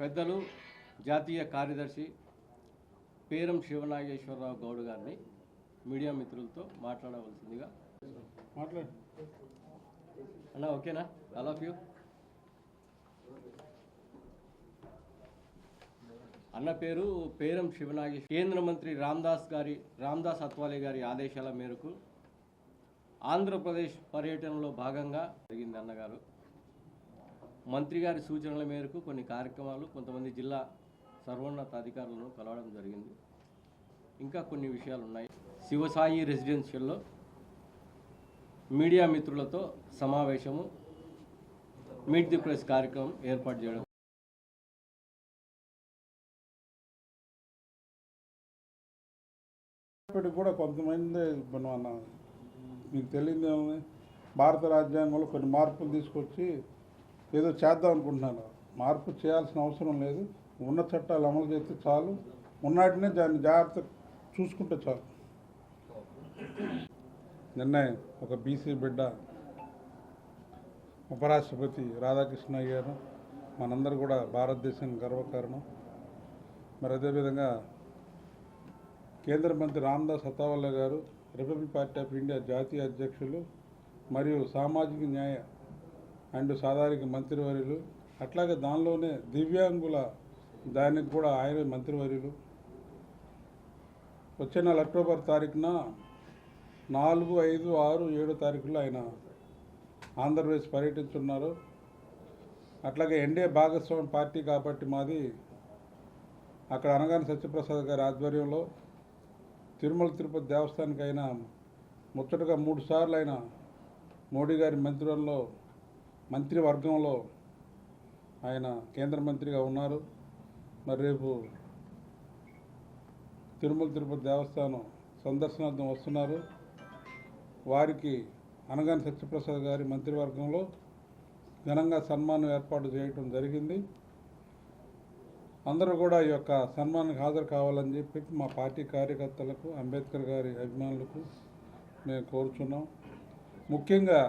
పెద్దలు జాతీయ కార్యదర్శి పేరం శివనాగేశ్వరరావు గౌడ్ గారిని మీడియా మిత్రులతో మాట్లాడవలసిందిగా. మాట్లాడు. అన్న ఓకేనా? All of you. అన్న పేరు పేరం శివనాగేశ్వర కేంద్ర మంత్రి రామ్దాస్ గారి రామ్దాస్ అత్వాలే గారి ఆదేశాల మేరకు ఆంధ్రప్రదేశ్ పర్యటనలో భాగంగా జరిగింది అన్నగారు. మంత్రి గారి సూచనల మేరకు కొన్ని కార్యక్రమాలు కొంతమంది జిల్లా సర్వోన్నత అధికారులను కలవడం జరిగింది. ఇంకా కొన్ని విషయాలు ఉన్నాయి. శివసాయి రెసిడెన్షియల్లో మీడియా మిత్రులతో సమావేశము మీట్ ది ప్రెస్ కార్యక్రమం ఏర్పాటు చేయడం. ఇప్పటికి కూడా కొంతమంది మనం మీకు తెలియదు భారత రాజ్యాంగంలో కొన్ని మార్పులు తీసుకొచ్చి ఏదో చేద్దాం అనుకుంటున్నాను. మార్పు చేయాల్సిన అవసరం లేదు. ఉన్న చట్టాలు అమలు చేస్తే చాలు. ఉన్నాటినే దాన్ని జాగ్రత్త చూసుకుంటే చాలు. నిన్న ఒక బీసీ బిడ్డ ఉపరాష్ట్రపతి రాధాకృష్ణ అయ్యారు మనందరూ కూడా భారతదేశానికి గర్వకారణం. మరి అదేవిధంగా కేంద్ర మంత్రి రామ్దాస్ అతావల్లా గారు రిపబ్లిక్ పార్టీ ఆఫ్ ఇండియా జాతీయ అధ్యక్షులు మరియు సామాజిక న్యాయ అండ్ సాధారణ మంత్రివర్యులు అట్లాగే దానిలోనే దివ్యాంగుల దానికి కూడా ఆయన మంత్రివర్యులు. వచ్చే నెల అక్టోబర్ తారీఖున నాలుగు ఐదు ఆరు ఏడు తారీఖులో ఆయన ఆంధ్రప్రదేశ్ పర్యటించున్నారు. అట్లాగే ఎన్డీఏ భాగస్వామి పార్టీ కాబట్టి మాది అక్కడ అనగాని సత్యప్రసాద్ గారి ఆధ్వర్యంలో తిరుమల తిరుపతి దేవస్థానానికి అయినా ముచ్చటగా మూడు సార్లు అయిన మోడీ గారి మంత్రివర్యంలో మంత్రివర్గంలో ఆయన కేంద్ర మంత్రిగా ఉన్నారు. మరి రేపు తిరుమల తిరుపతి దేవస్థానం సందర్శనార్థం వస్తున్నారు. వారికి అనగాని సత్యప్రసాద్ గారి మంత్రివర్గంలో ఘనంగా సన్మానం ఏర్పాటు చేయటం జరిగింది. అందరూ కూడా ఈ యొక్క సన్మానానికి హాజరు కావాలని చెప్పి మా పార్టీ కార్యకర్తలకు అంబేద్కర్ గారి అభిమానులకు మేము కోరుచున్నాం. ముఖ్యంగా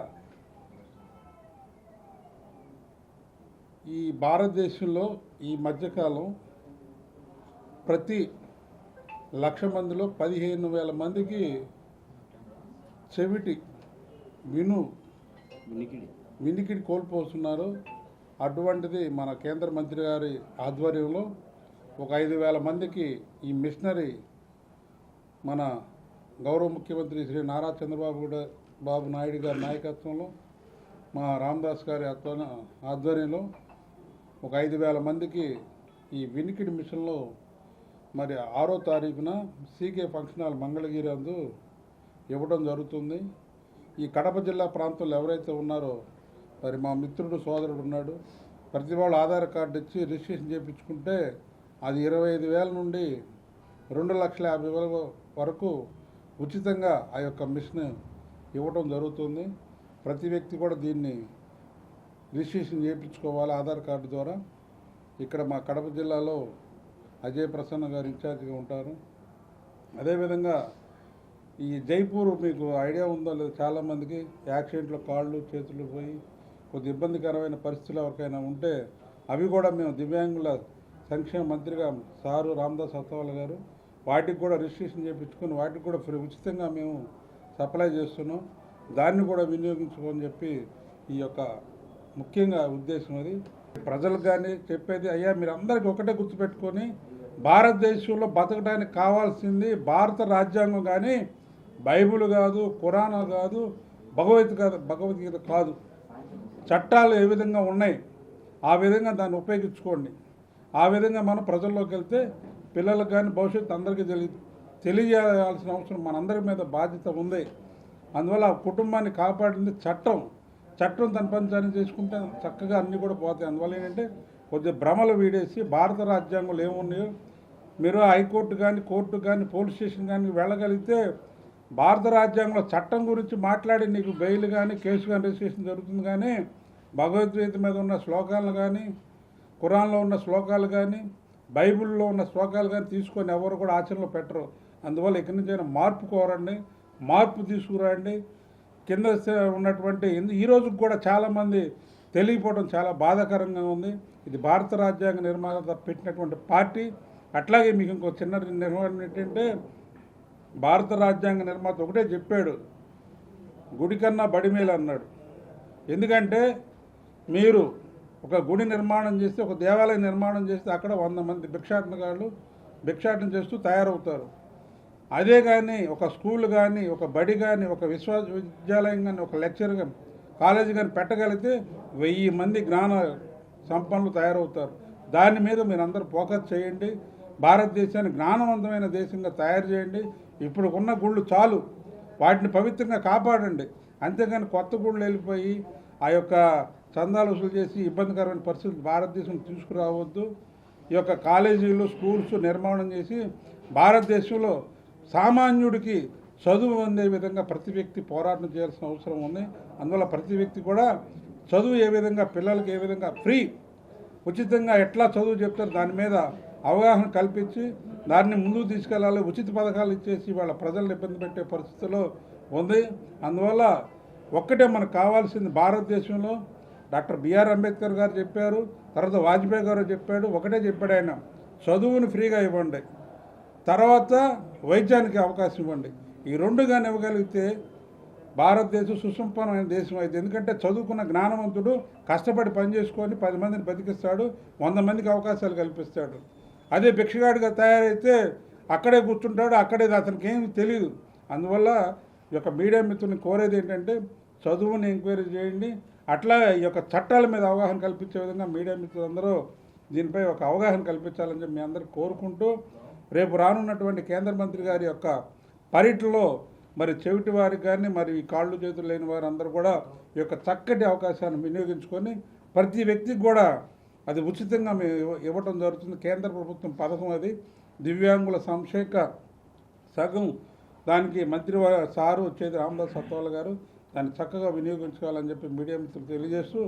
ఈ భారతదేశంలో ఈ మధ్యకాలం ప్రతి లక్ష మందిలో పదిహేను వేల మందికి చెవిటి విను వినికిడి. కోల్పోతున్నారు. అటువంటిది మన కేంద్ర మంత్రి గారి ఆధ్వర్యంలో ఒక ఐదు వేల మందికి ఈ మిషనరీ మన గౌరవ ముఖ్యమంత్రి శ్రీ నారా చంద్రబాబు బాబు నాయుడు గారి నాయకత్వంలో మా రామదాస్ గారి ఆధ్వర్య ఆధ్వర్యంలో ఒక ఐదు వేల మందికి ఈ వినికిడి మిషన్లో మరి ఆరో తారీఖున సీకే ఫంక్షన్ హాల్ మంగళగిరి అందు ఇవ్వడం జరుగుతుంది. ఈ కడప జిల్లా ప్రాంతంలో ఎవరైతే ఉన్నారో మరి మా మిత్రుడు సోదరుడు ఉన్నాడు. ప్రతి వాళ్ళు ఆధార్ కార్డు ఇచ్చి రిజిస్ట్రేషన్ చేయించుకుంటే అది ఇరవై ఐదు వేల నుండి రెండు లక్షల యాభై వేల వరకు ఉచితంగా ఆ యొక్క మిషన్ ఇవ్వడం జరుగుతుంది. ప్రతి వ్యక్తి కూడా దీన్ని రిజిస్ట్రేషన్ చేయించుకోవాలి ఆధార్ కార్డు ద్వారా. ఇక్కడ మా కడప జిల్లాలో అజయ్ ప్రసన్న గారు ఇన్ఛార్జిగా ఉంటారు. అదేవిధంగా ఈ జైపూర్ మీకు ఐడియా ఉందో లేదో? చాలామందికి యాక్సిడెంట్లో కాళ్ళు చేతులు పోయి కొద్ది ఇబ్బందికరమైన పరిస్థితులు ఎవరికైనా ఉంటే అవి కూడా మేము దివ్యాంగుల సంక్షేమ మంత్రిగా సారు రామదాస్ అత్తవాళ్ళ గారు వాటికి కూడా రిజిస్ట్రేషన్ చేయించుకొని వాటికి కూడా ఫ్రీ ఉచితంగా మేము సప్లై చేస్తున్నాం. దాన్ని కూడా వినియోగించుకోని చెప్పి ఈ యొక్క ముఖ్యంగా ఉద్దేశం అది. ప్రజలకు కానీ చెప్పేది అయ్యా మీరు అందరికీ ఒకటే గుర్తుపెట్టుకొని భారతదేశంలో బతకడానికి కావాల్సింది భారత రాజ్యాంగం కానీ బైబిల్ కాదు ఖురానా కాదు భగవద్గీత భగవద్గీత కాదు. చట్టాలు ఏ విధంగా ఉన్నాయి ఆ విధంగా దాన్ని ఉపయోగించుకోండి. ఆ విధంగా మనం ప్రజల్లోకి వెళ్తే పిల్లలకు కానీ భవిష్యత్తు అందరికీ తెలియ తెలియజేయాల్సిన అవసరం మనందరి మీద బాధ్యత ఉంది. అందువల్ల ఆ కుటుంబాన్ని కాపాడింది చట్టం. చట్టం తన పని తను చేసుకుంటే చక్కగా అన్నీ కూడా పోతాయి. అందువల్ల ఏంటంటే కొద్దిగా భ్రమలు వీడేసి భారత రాజ్యాంగంలో ఏమున్నాయో మీరు హైకోర్టు కానీ కోర్టు కానీ పోలీస్ స్టేషన్ కానీ వెళ్ళగలిగితే భారత రాజ్యాంగంలో చట్టం గురించి మాట్లాడి నీకు బెయిల్ కానీ కేసు కానీ రిజిస్ట్రేషన్ జరుగుతుంది కానీ భగవద్గీత మీద ఉన్న శ్లోకాలు కానీ కురాన్లో ఉన్న శ్లోకాలు కానీ బైబిల్లో ఉన్న శ్లోకాలు కానీ తీసుకొని ఎవరు కూడా ఆచరణలో పెట్టరు. అందువల్ల ఇక్కడి నుంచి మార్పు కోరండి మార్పు తీసుకురండి. కింద ఉన్నటువంటి ఈరోజు కూడా చాలామంది తెలియపోవడం చాలా బాధాకరంగా ఉంది. ఇది భారత రాజ్యాంగ నిర్మాత పెట్టినటువంటి పార్టీ. అట్లాగే మీకు ఇంకో చిన్న నిర్వహణ ఏంటంటే భారత రాజ్యాంగ నిర్మాత ఒకటే చెప్పాడు. గుడి కన్నా బడి మేలు అన్నాడు. ఎందుకంటే మీరు ఒక గుడి నిర్మాణం చేస్తే ఒక దేవాలయం నిర్మాణం చేస్తే అక్కడ వంద మంది భిక్షాటనగాళ్ళు భిక్షాటన చేస్తూ తయారవుతారు. అదే కానీ ఒక స్కూల్ కానీ ఒక బడి కానీ ఒక విశ్వవిద్యాలయం కానీ ఒక లెక్చర్ కానీ కాలేజీ కానీ పెట్టగలిగితే వెయ్యి మంది జ్ఞాన సంపన్నులు తయారవుతారు. దాని మీద మీరు అందరూ ఫోకస్ చేయండి. భారతదేశాన్ని జ్ఞానవంతమైన దేశంగా తయారు చేయండి. ఇప్పుడు ఉన్న గుళ్ళు చాలు. వాటిని పవిత్రంగా కాపాడండి. అంతేగాని కొత్త గుళ్ళు వెళ్ళిపోయి ఆ యొక్క చందాలు వసూలు చేసి ఇబ్బందికరమైన పరిస్థితులు భారతదేశం తీసుకురావద్దు. ఈ యొక్క కాలేజీలు స్కూల్స్ నిర్మాణం చేసి భారతదేశంలో సామాన్యుడికి చదువు అందే విధంగా ప్రతి వ్యక్తి పోరాటం చేయాల్సిన అవసరం ఉంది. అందువల్ల ప్రతి వ్యక్తి కూడా చదువు ఏ విధంగా పిల్లలకి ఏ విధంగా ఫ్రీ ఉచితంగా ఎట్లా చదువు చెప్తారు దాని మీద అవగాహన కల్పించి దాన్ని ముందుకు తీసుకెళ్ళాలి ఉచిత పథకాలు ఇచ్చేసి వాళ్ళ ప్రజలను ఇబ్బంది పెట్టే పరిస్థితిలో ఉంది. అందువల్ల ఒక్కటే మనకు కావాల్సింది భారతదేశంలో డాక్టర్ బిఆర్ అంబేద్కర్ గారు చెప్పారు తర్వాత వాజ్పేయి గారు చెప్పాడు ఒకటే చెప్పాడు ఆయన చదువుని ఫ్రీగా ఇవ్వండి. తర్వాత వైద్యానికి అవకాశం ఇవ్వండి. ఈ రెండు కానీ ఇవ్వగలిగితే భారతదేశం సుసంపన్నమైన దేశం అయితే ఎందుకంటే చదువుకున్న జ్ఞానవంతుడు కష్టపడి పని చేసుకొని పది మందిని బతికిస్తాడు వంద మందికి అవకాశాలు కల్పిస్తాడు. అదే భిక్షగాడిగా తయారైతే అక్కడే కూర్చుంటాడు అక్కడే అతనికి ఏమి తెలియదు అందువల్ల ఈ యొక్క మీడియా మిత్రుని కోరేది ఏంటంటే చదువుని ఎంక్వైరీ చేయండి. అట్లా ఈ యొక్క చట్టాల మీద అవగాహన కల్పించే విధంగా మీడియా మిత్రులందరూ దీనిపై ఒక అవగాహన కల్పించాలని చెప్పి మీ అందరూ కోరుకుంటూ రేపు రానున్నటువంటి కేంద్ర మంత్రి గారి యొక్క పర్యటనలో మరి చెవిటి వారికి కానీ మరి కాళ్ళు చేతులు లేని వారందరూ కూడా ఈ యొక్క చక్కటి అవకాశాన్ని వినియోగించుకొని ప్రతి వ్యక్తికి కూడా అది ఉచితంగా మేము ఇవ్వటం జరుగుతుంది. కేంద్ర ప్రభుత్వం పథకం అది. దివ్యాంగుల సంక్షేక సగం దానికి మంత్రి సారు వచ్చేది రామదాస్ సత్వాల గారు దాన్ని చక్కగా వినియోగించుకోవాలని చెప్పి మీడియా మిత్రులు తెలియజేస్తూ